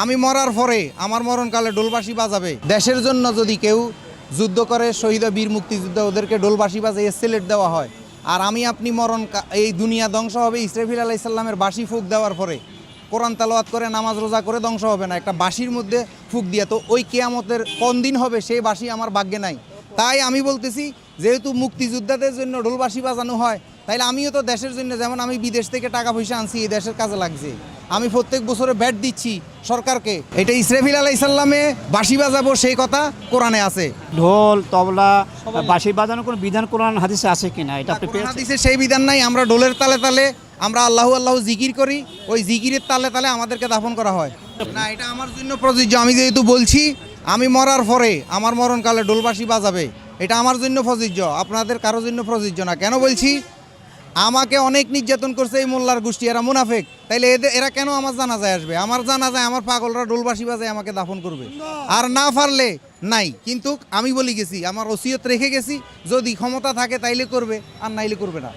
আমি মরার পরে আমার মরণকালে ডোলবাসী বাজাবে। দেশের জন্য যদি কেউ যুদ্ধ করে, শহীদ বীর মুক্তিযুদ্ধ ওদেরকে ডোলবাসী বাজে এসেলেট দেওয়া হয়, আর আমি আপনি মরণ এই দুনিয়া ধ্বংস হবে ইসরাফিল আলাইসাল্লামের বাসি ফুক দেওয়ার পরে, কোরআন তালোয়াত করে, নামাজ রোজা করে ধ্বংস হবে না, একটা বাঁশির মধ্যে ফুক দিয়া। তো ওই কেয়ামতের কোন দিন হবে সেই বাঁশি আমার ভাগ্যে নাই। তাই আমি বলতেছি, যেহেতু মুক্তিযোদ্ধাদের জন্য ঢোলবাসি বাজানো হয় তাইলে আমিও তো দেশের জন্য যেমন আমি বিদেশ থেকে টাকা পয়সা আনছি এই দেশের কাজে লাগছে। আমি প্রত্যেক বছরে ব্যাট দিচ্ছি সরকারকে। এটা ইসরাফিল আলাইসাল্লামে বাঁশি বাজাবো সেই কথা কোরআনে আছে। ঢোল তবলা বাঁশি বাজানোর কোনো বিধান কোরআন হাদিসে আছে কিনা এটা হাদিসে সেই বিধান নাই। আমরা ঢোলের তালে তালে আমরা আল্লাহ আল্লাহ জিকির করি। ওই জিকিরের তালে তালে আমাদেরকে দাফন করা হয়। না এটা আমার জন্য প্রযোজ্য। আমি যেহেতু বলছি আমি মরার পরে আমার মরণকালে ডোলবাসী বাজাবে। এটা আমার জন্য প্রযোজ্য। আপনাদের কারোর জন্য প্রযোজ্য না। কেন বলছি? আমাকে অনেক নির্যাতন করছে এই মোল্লার গোষ্ঠী এরা মুনাফেক। তাইলে এদের এরা কেন আমার জানাজায় আসবে? আমার জানাজায় আমার পাগলরা ডোলবাসী বাজায় আমাকে দাফন করবে। আর না পারলে নাই। কিন্তু আমি বলি গেছি আমার ওসিয়ত রেখে গেছি যদি ক্ষমতা থাকে তাইলে করবে আর নাইলে করবে না।